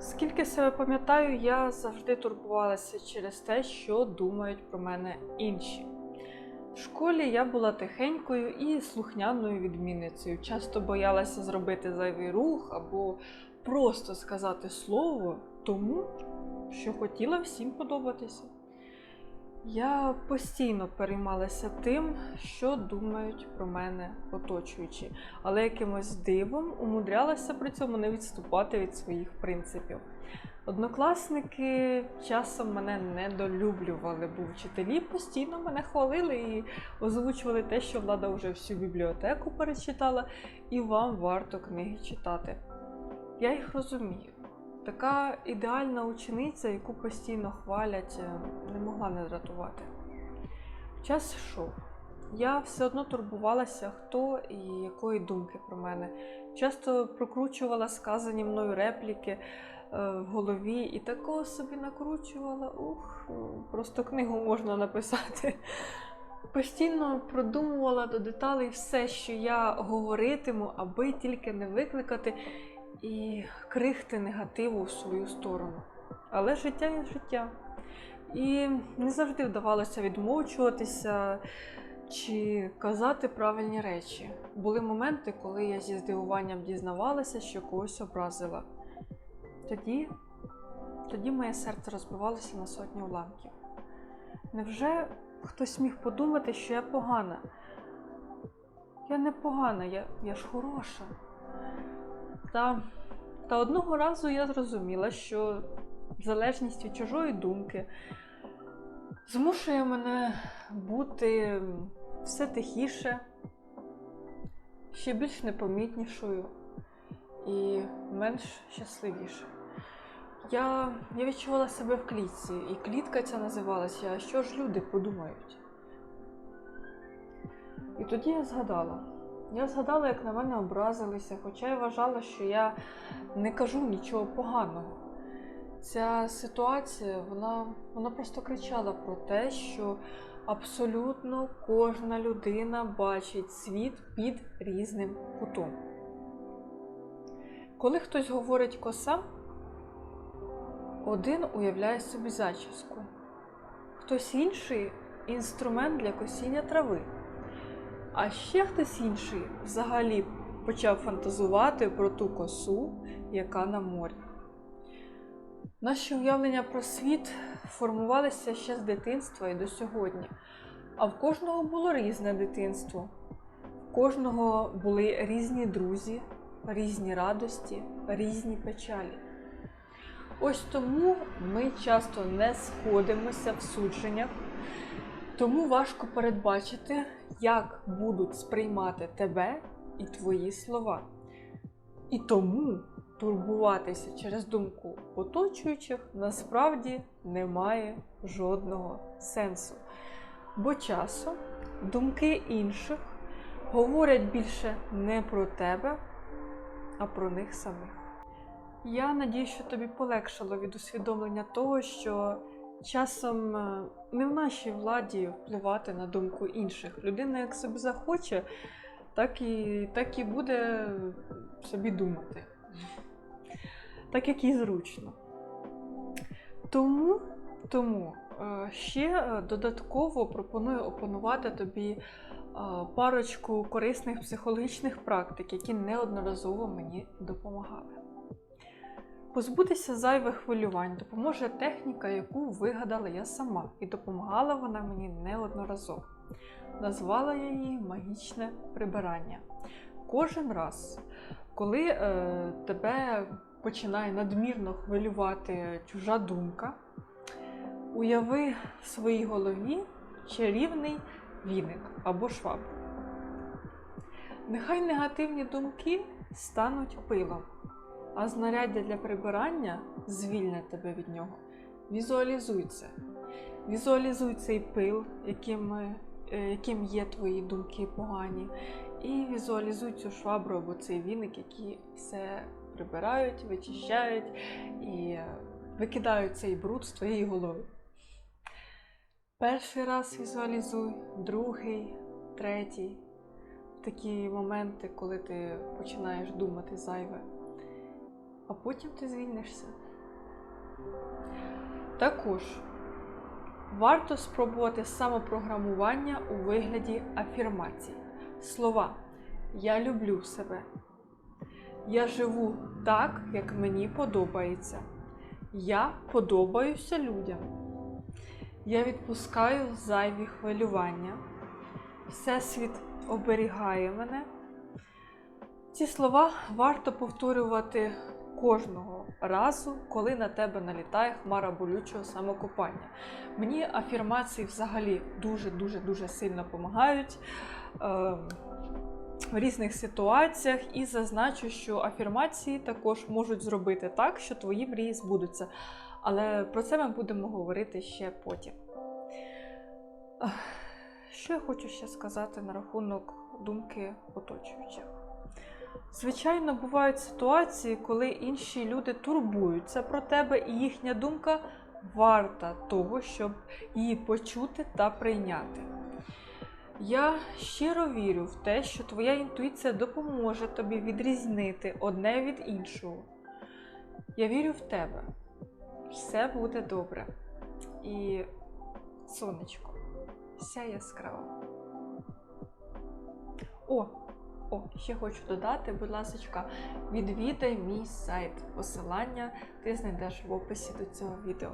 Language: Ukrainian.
Скільки себе пам'ятаю, я завжди турбувалася через те, що думають про мене інші. В школі я була тихенькою і слухняною відмінницею. Часто боялася зробити зайвий рух або просто сказати слово тому, що хотіла всім подобатися. Я постійно переймалася тим, що думають про мене оточуючі, але якимось дивом умудрялася при цьому не відступати від своїх принципів. Однокласники часом мене недолюблювали, бо вчителі постійно мене хвалили і озвучували те, що влада вже всю бібліотеку перечитала, і вам варто книги читати. Я їх розумію. Така ідеальна учениця, яку постійно хвалять, е, не могла не дратувати. Час йшов. Я все одно турбувалася, хто і якої думки про мене. Часто прокручувала сказані мною репліки е, в голові і такого собі накручувала. Ух, просто книгу можна написати. Постійно продумувала до деталей все, що я говоритиму, аби тільки не викликати і крихти негативу в свою сторону. Але життя є життя. І не завжди вдавалося відмовчуватися чи казати правильні речі. Були моменти, коли я зі здивуванням дізнавалася, що когось образила. Тоді, тоді моє серце розбивалося на сотні уламків. Невже хтось міг подумати, що я погана? Я не погана, я, я ж хороша. Та, та одного разу я зрозуміла, що залежність від чужої думки змушує мене бути все тихіше, ще більш непомітнішою і менш щасливіше. Я, я відчувала себе в клітці, і клітка ця називалася Що ж люди подумають? І тоді я згадала. Я згадала, як на мене образилися, хоча я вважала, що я не кажу нічого поганого. Ця ситуація, вона, вона просто кричала про те, що абсолютно кожна людина бачить світ під різним кутом. Коли хтось говорить коса, один уявляє собі зачіску, хтось інший інструмент для косіння трави. А ще хтось інший взагалі почав фантазувати про ту косу, яка на морі. Наші уявлення про світ формувалися ще з дитинства і до сьогодні. А в кожного було різне дитинство. В кожного були різні друзі, різні радості, різні печалі. Ось тому ми часто не сходимося в судженнях, тому важко передбачити, як будуть сприймати тебе і твої слова. І тому турбуватися через думку оточуючих насправді немає жодного сенсу. Бо часом думки інших говорять більше не про тебе, а про них самих. Я надію, що тобі полегшало від усвідомлення того, що часом е, не в нашій владі впливати на думку інших. Людина, як собі захоче, так і, так і буде собі думати. Так як їй зручно. Тому, тому е, ще е, додатково пропоную опанувати тобі парочку корисних психологічних практик, які неодноразово мені допомагали. Позбутися зайвих хвилювань допоможе техніка, яку вигадала я сама, і допомагала вона мені неодноразово. Назвала я її магічне прибирання. Кожен раз, коли е, тебе починає надмірно хвилювати чужа думка, уяви в своїй голові чарівний віник або швабру. Нехай негативні думки стануть пилом, а знаряддя для прибирання звільнять тебе від нього. Візуалізуй це. Візуалізуй цей пил, яким, е, яким є твої думки погані, і візуалізуй цю швабру або цей віник, які все прибирають, вичищають і викидають цей бруд з твоєї голови. Перший раз візуалізуй, другий, третій. Такі моменти, коли ти починаєш думати зайве, а потім ти звільнишся. Також варто спробувати самопрограмування у вигляді афірмацій. Слова Я люблю себе. Я живу так, як мені подобається. Я подобаюся людям. Я відпускаю зайві хвилювання. Всесвіт оберігає мене. Ці слова варто повторювати кожного разу, коли на тебе налітає хмара болючого самокопання. Мені афірмації взагалі дуже-дуже дуже сильно допомагають. Е, в різних ситуаціях і зазначу, що афірмації також можуть зробити так, що твої мрії збудуться. Але про це ми будемо говорити ще потім. Що я хочу ще сказати на рахунок думки оточуючих? Звичайно, бувають ситуації, коли інші люди турбуються про тебе, і їхня думка варта того, щоб її почути та прийняти. Я щиро вірю в те, що твоя інтуїція допоможе тобі відрізнити одне від іншого. Я вірю в тебе. Все буде добре. І сонечко, вся яскрава. О, о, ще хочу додати, будь ласка, відвідай мій сайт. Посилання ти знайдеш в описі до цього відео.